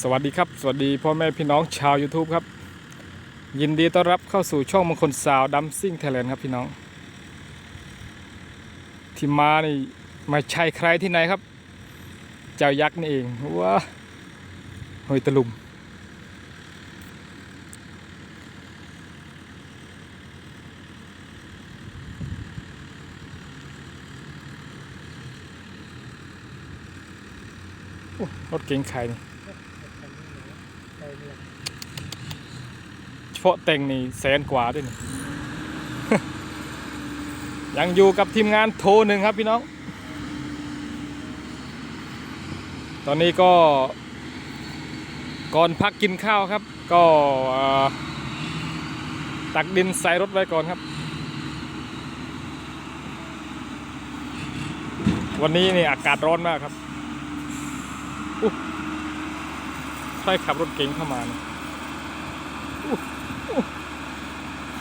สวัสดีครับ สวัสดีพ่อแม่พี่น้องชาว YouTube ครับ ยินดีต้อนรับเข้าสู่ช่องมงคลสาวดัมซิ่งไทยแลนด์ครับพี่น้อง ที่มานี่ไม่ใช่ใครที่ไหนครับ เจ้ายักษ์นี่เองว้าหอยตะลุม รถเก๋งใครนี่ เฉพาะแต่งนี่แสนกว่าด้วยนี่ยังอยู่กับทีมงานโทรหนึ่งครับพี่น้อง ตอนนี้ก็ ก่อนพักกินข้าวครับ ก็ตักดินใส่รถไว้ก่อนครับ วันนี้นี่อากาศร้อนมากครับอุ๊ย ใครขับรถเก๋งเข้ามา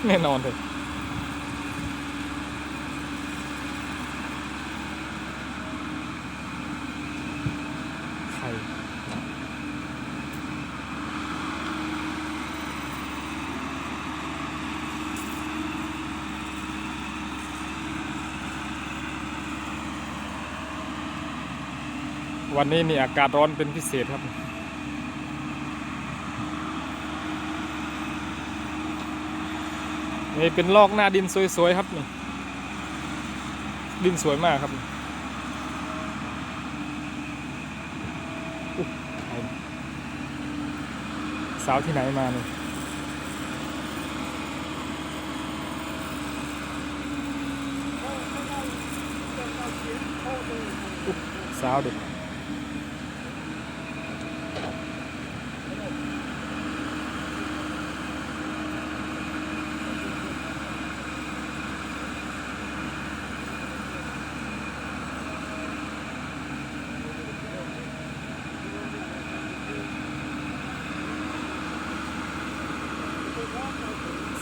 แน่นอนเลยใครวันนี้นี่อากาศร้อนเป็นพิเศษครับ นี่เป็นลอกหน้าดินสวยๆครับนี่ดินสวยมากครับสาวที่ไหนมาเนี่ยสาวเด็ก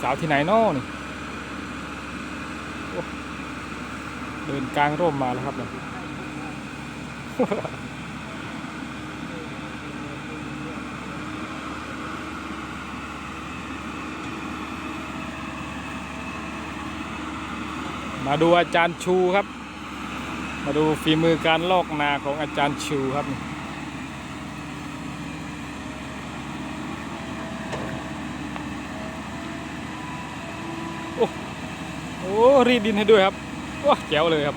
สาวที่ไหนนอนี่เดินกลางร่มมาแล้วครับเนี่ยมาดูอาจารย์ชูครับ มาดูฝีมือการลอกนาของอาจารย์ชูครับ โอ้โอ้รีดดินให้ด้วยครับว้าแจ๋วเลยครับ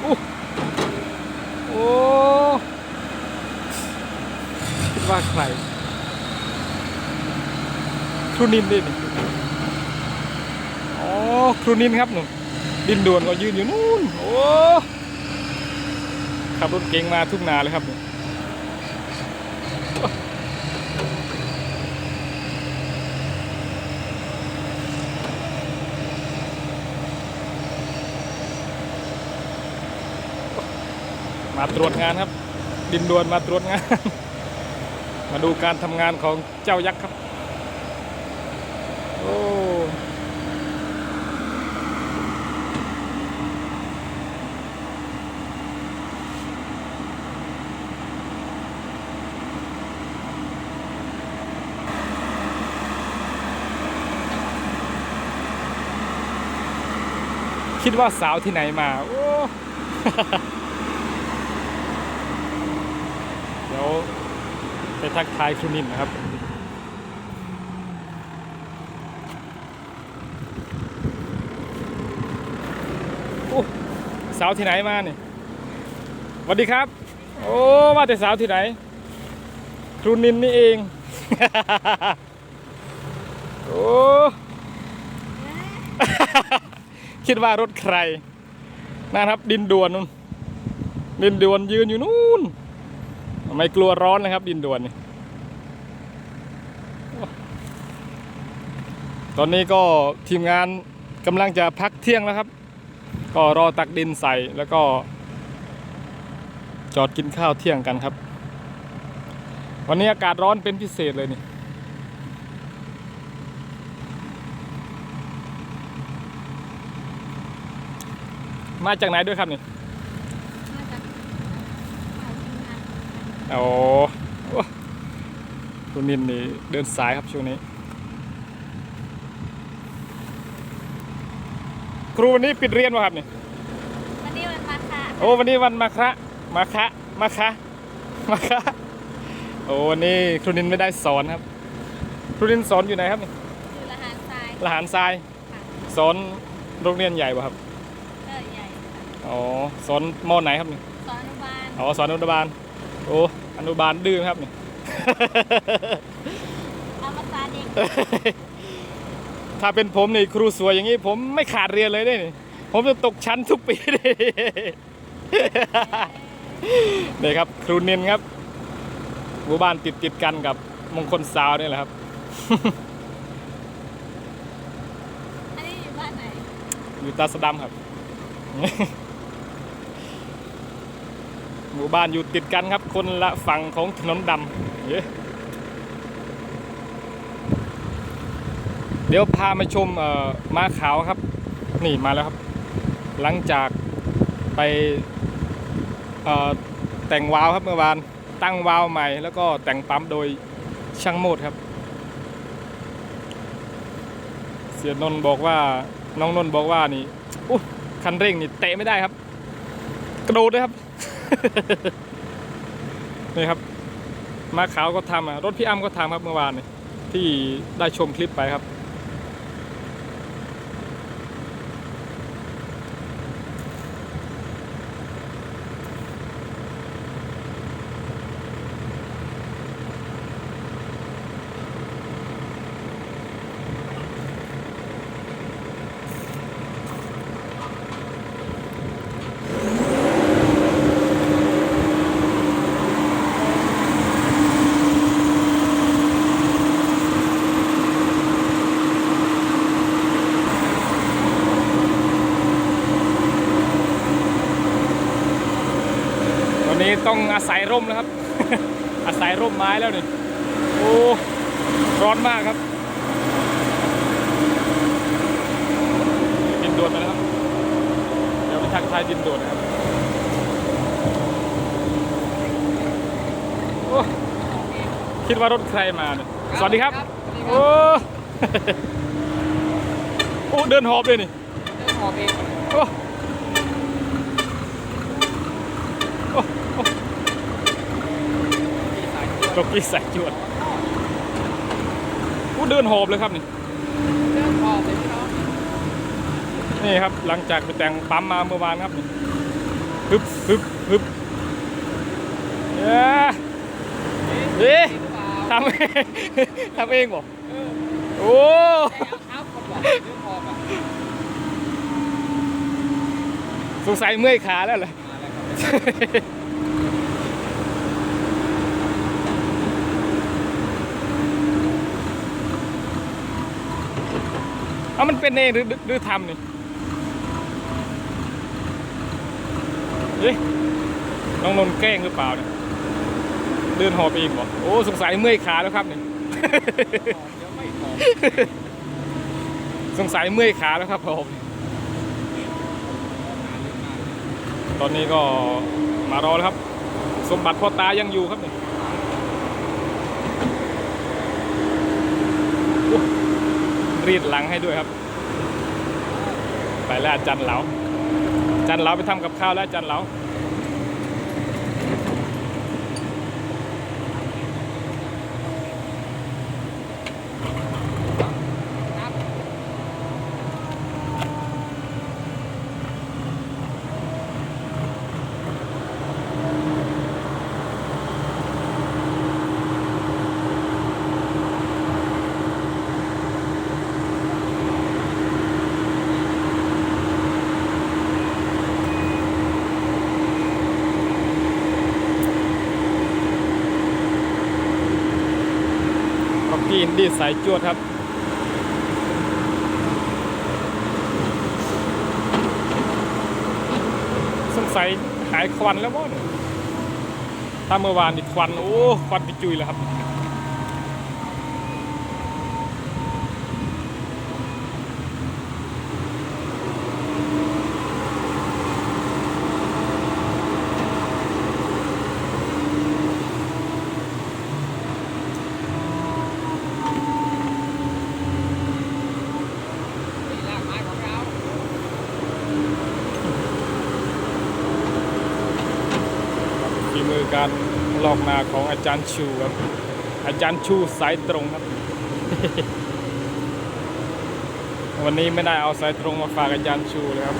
โอ้โอ้คิดว่าใครครูนินดินอ๋อครูนินครับหนุ่มดินด่วนก็ยืนอยู่นู่นโอ้ขับรถเก๋งมาทุกนาเลยครับเนี่ย มา ตรวจงานครับ ดินดวนมาตรวจงาน มาดูการทำงานของเจ้ายักษ์ครับ โอ้คิดว่าสาวที่ไหนมา โอ้ เดี๋ยวไปทักทายครูนินนะครับ โอ้สาวที่ไหนมาเนี่ยสวัสดีครับ โอ้มาแต่สาวที่ไหนครูนินนี่เอง โอ้คิดว่ารถใคร นะครับ ดินด่วนนู่นดินด่วนยืนอยู่นู่น ไม่กลัวร้อนนะครับ ดินด่วนนี่ตอนนี้ก็ทีมงานกำลังจะพักเที่ยงแล้วครับ ก็รอตักดินใส่แล้วก็ จอดกินข้าวเที่ยงกันครับ วันนี้อากาศร้อนเป็นพิเศษเลยนี่มาจากไหนด้วยครับนี่ มาจาก โอ้โอ้คุณนินนี่เดินสายครับช่วงนี้ ครูวันนี้ปิดเรียนวะครับเนี่ยวันนี้วันมาค่ะโอ้วันนี้วันมาคะมาคะมาคะมาคะโอ้วันนี้ครูนินไม่ได้สอนครับ ครูนินสอนอยู่ไหนครับนี่คือละหารทรายละหารทรายค่ะสอนโรงเรียนใหญ่ป่ะครับเออใหญ่ค่ะอ๋อสอนมอไหนครับนี่สอนอนุบาลอ๋อสอนอนุบาล โอ้อนุบาลดื้อไหมครับนี่ เอามาตาเด็กถ้าเป็นผมนี่ครูสวยอย่างนี้ผมไม่ขาดเรียนเลยได้นี่ผมจะตกชั้นทุกปีเลยนี่ครับ ครูนินครับหมู่บ้านติดติดๆกันกับมงคลสาวนี่แหละครับ อันนี้อยู่บ้านไหน อยู่ตาสะดำครับ หมู่บ้านอยู่ติดกันครับ คนละฝั่งของถนนดำเย้เดี๋ยวพามาชมม้าขาวครับ นี่มาแล้วครับ หลังจากไปแต่งวาล์วครับเมื่อวานตั้งวาล์วใหม่ แล้วก็แต่งปั๊มโดยช่างโมดครับ เสียนนท์บอกว่าน้องนนท์บอกว่านี่อู้คันเร่งนี่เตะไม่ได้ครับ กระโดดเลยครับ นี่ครับ มาขาวก็ทำอะรถพี่อ้ำก็ทำครับเมื่อวานนี่ที่ได้ชมคลิปไปครับ ต้องอาศัยร่มแล้วครับ อาศัยร่มไม้แล้วนี่โอ้ร้อนมากครับดินโดดไปแล้วครับ เดี๋ยวไปทักทายดินโดดนะครับโอ้คิดว่ารถใครมาเนี่ยสวัสดีครับ โอ้โอ้เดินหอบเลยนี่เรื่องหอบเองโอ้โอ้โอ้ มีสายตรว จกกี้ใส่จวดอู้เดินหอบเลยครับนี่เรื่องหอบเลยพี่น้องนี่ครับหลังจากไปแต่งปั๊มมาเมื่อวานครับฮึบฮึบฮึบเย้เอ๊ะหรือเปล่าทำเองทำเองบอกโอ้สงสัยเมื่อยขาแล้วเหรอ มาแล้วครับ เอามันเป็นเองหรือหรือทำนี่เอ๊ะน้องนนแกล้งหรือเปล่าเนี่ยเดินหอบเองบอกโอ้สงสัยเมื่อยขาแล้วครับนี่หอบเดี๋ยวไม่หอบสงสัยเมื่อยขาแล้วครับผมตอนนี้ก็มารอแล้วครับ สมบัติพ่อตายังอยู่ครับนี่โอ้ รีดหลังให้ด้วยครับ ไปแล้วจันเหลาจันเหลาไปทำกับข้าวแล้วจันเหลา สายจวดครับ สงสัยหายควันแล้วมั้งถ้าเมื่อวานนี่ควัน โอ้ ควันกระจุยแล้วครับ การลอกนาของอาจารย์ชูครับ อาจารย์ชูสายตรงครับ วันนี้ไม่ได้เอาสายตรงมาฝากอาจารย์ชูเลยครับ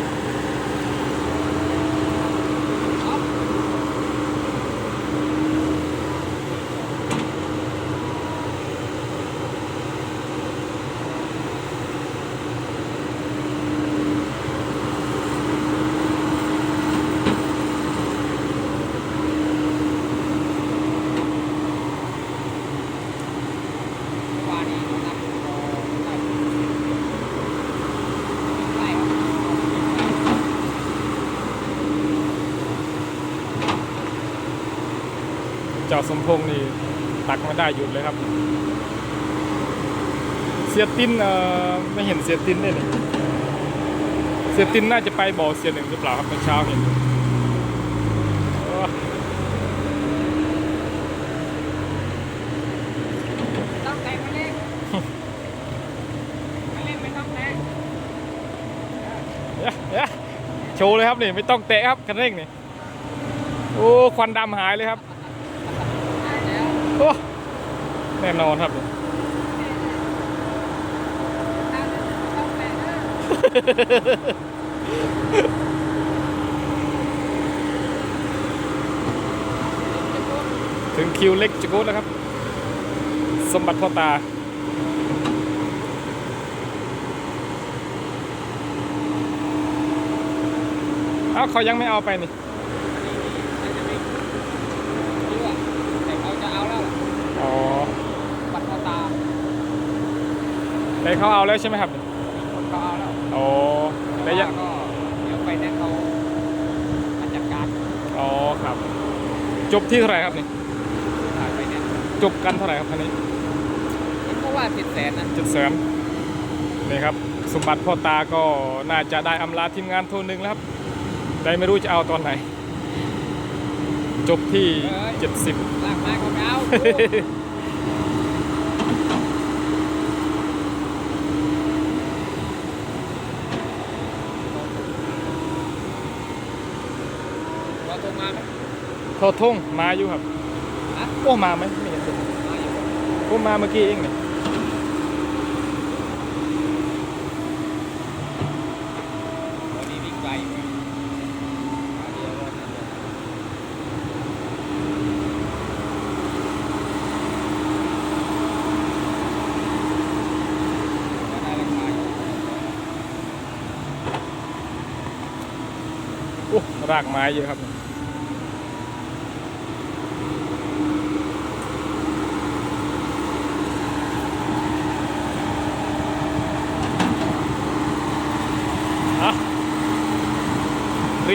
วานี้นักรอได้ได้ครับ เจ้าสมพงษ์นี่ตักไม่ได้หยุดเลยครับ เสียตินเอ่อไม่เห็นเสียตินเลยนี่เสียตินน่าจะไปบ่อเสียหนึ่งหรือเปล่าครับเมื่อเช้าเห็นโอ้ต้องแต่งมาเล่นมาเล่นไม่ต้องแต่งเอ๊ะเอ๊ะโชว์เลยครับนี่ไม่ต้องเตะครับคันเร่งนี่โอ้ควันดำหายเลยครับได้แล้ว โอ้แน่นอนครับถึงคิวเล็กจะกดแล้วครับ สมบัติพ่อตาเอ้าเขายังไม่เอาไปนี่ น่าจะไม่รู้อะแต่เขาจะเอาแล้วล่ะ อ๋อ บัตรพ่อตา แต่เขาเอาแล้วใช่ไหมครับคนเขาเอาแล้วอ๋อแต่แต่ยัยังงก็เดี๋ยวไปแน่นเขามาจัดการอ๋อครับ จบที่เท่าไหร่ครับนี่ผ่านไปเนี่ยจบกันเท่าไหร่ครับคันนี้เพราะว่าเจ็ดแสนนะเจ็ดแสนนี่ครับ สมบัติพ่อตาก็น่าจะได้อำลาทีมงานโทนหนึ่งแล้วครับแต่ไม่รู้จะเอาตอนไหน จบที่70ลากไม้เขาไม่เอาเรา งมาไหมโทษทงมาอยู่ครับฮะโอ้มาไหมไม่เห็นเลยมาอยู่โอ้มาเมื่อกี้เองเนี่ยวันนี้วิ่งไกลมาเดียวแล้วนะก็ได้ราคาอยู่โอ้รากไม้เยอะครับ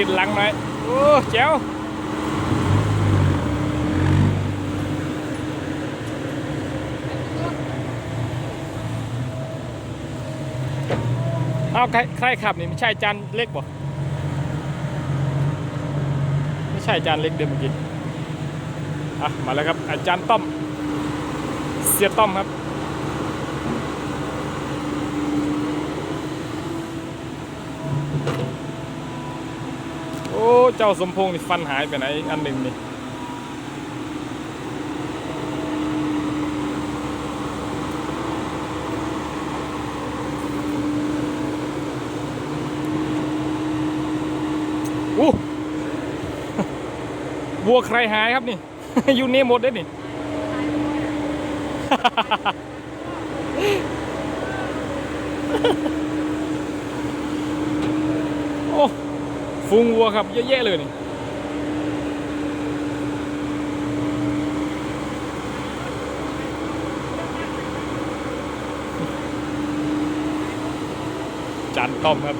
รีดหลังหน่อย โอ้เจ้วเอาใครใครขับนี่ไม่ใช่จานเล็กบ่ไม่ใช่จานเล็กเดิมเมื่อกี้อะมาแล้วครับอาจารย์ต้อม เสียต้อมครับ อ้เจ้าสมพงษ์นี่ฟันหายไปไหนอันหนึ่งนี่อู้วัวใครหายครับนี่ อยู่นี่หมดเลยนี่โอ้ ฟูงวัวครับเยอะแยะเลยนี่จานต้อมครับ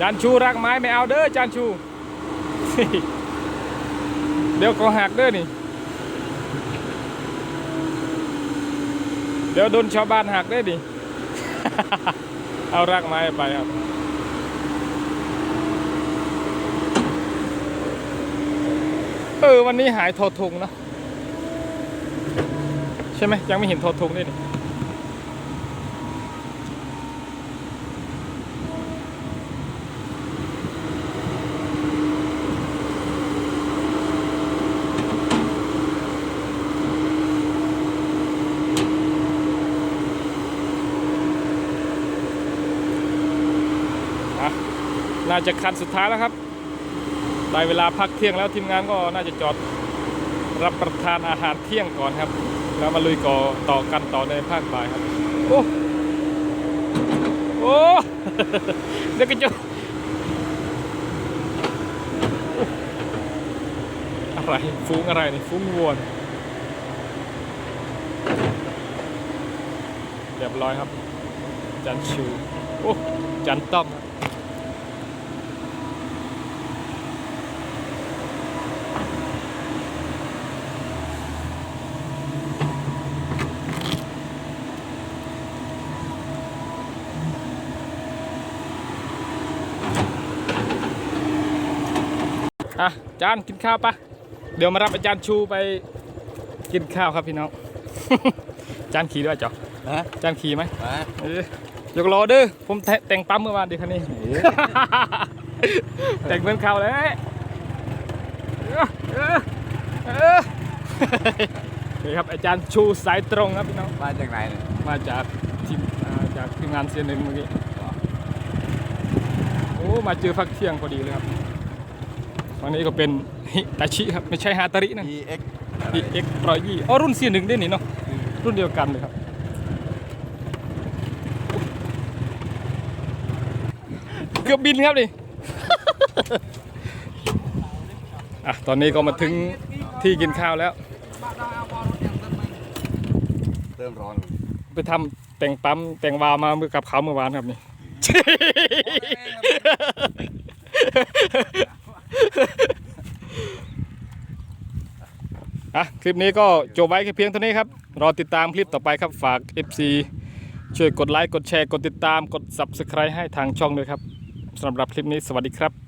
จานชูรักไม้ไม่เอาเด้อจานชู เดี๋ยวก็หักเด้อนี่ ดี๋ยวโดนชาวบ้านหักได้ดิ เอารากไม้ไปครับเออวันนี้หายโทอทงนะใช่ไหมยังไม่เห็นโทอทงเลนี่าจะคันสุดท้ายแล้วครับ ได้เวลาพักเที่ยงแล้วทีมงานก็น่าจะจอดรับประทานอาหารเที่ยงก่อนครับ แล้วมาลุยก่อต่อกันต่อในภาคบ่ายครับ โอ้โอ้เดี๋ยวก็จะอะไรฟูงอะไรนี่ฟูงวัวนี่เรียบร้อยครับ จันชูโอ้จันต้อมครับ อะจานกินข้าวปะเดี๋ยวมารับอาจารย์ชูไปกินข้าวครับพี่น้อง จานขี่ด้วยจ๊อฮะจานขี่ไหมมาเออยกล้อเด้อผมแต่แต่งปั๊มเมื่อวานดีคันนี้ แต่งเหมือนเขาเลยเออเออเออนี่ครับอาจารย์ชูสายตรงครับพี่น้อง มาจากไหนเนี่ยมาจากทีมอ่าจากทีมงานเซียนหนึ่งเมื่อกี้ โอ้ มาเจอพักเที่ยงพอดีเลยครับ วันนี้ก็เป็นฮิตาชิครับ ไม่ใช่ฮาตารินะ EX ดีเอ็กร้อยยี่อ๋อรุ่นเซียนหนึ่งได้นี่เนาะรุ่นเดียวกันเลยครับ เกือบบินครับดิอะตอนนี้ก็มาถึงที่กินข้าวแล้ว เริ่มร้อน ไปทำแต่งปั๊มแต่งวาล์วมาเมื่อกับเขาเมื่อวานครับนี่ อะคลิปนี้ก็จบไว้แค่เพียงเท่านี้ครับ รอติดตามคลิปต่อไปครับฝาก FC ช่วยกดไลค์กดแชร์กดติดตามกด Subscribe ให้ทางช่องด้วยครับสำหรับคลิปนี้สวัสดีครับ